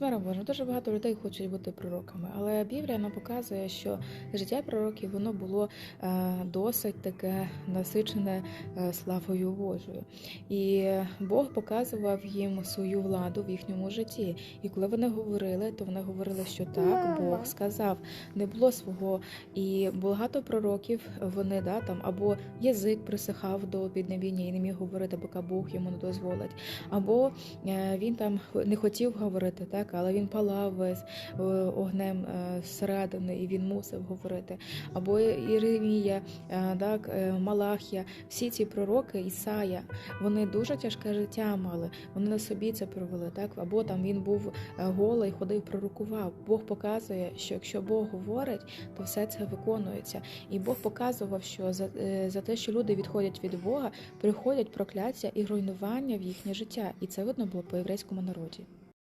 З миром дуже багато людей хочуть бути пророками, але Біблія нам показує, що життя пророків воно було е, досить таке насичене е, славою Божою. І Бог показував їм свою владу в їхньому житті. І коли вони говорили, то вони говорили, що так, Бог сказав, не було свого. І багато пророків вони да там або язик присихав до піднебіння і не міг говорити, поки Бог йому не дозволить, або е, він там не хотів говорити, так, але він палав весь е, огнем е, зсередини, і він мусив говорити. Або Єремія, е, так, Малахія, всі ці пророки, Ісая, вони дуже тяжке життя мали. Вони на собі це провели, так або там він був голий, ходив, пророкував. Бог показує, що якщо Бог говорить, то все це виконується. І Бог показував, що за, за те, що люди відходять від Бога, приходять прокляття і руйнування в їхнє життя. І це видно було по єврейському народі.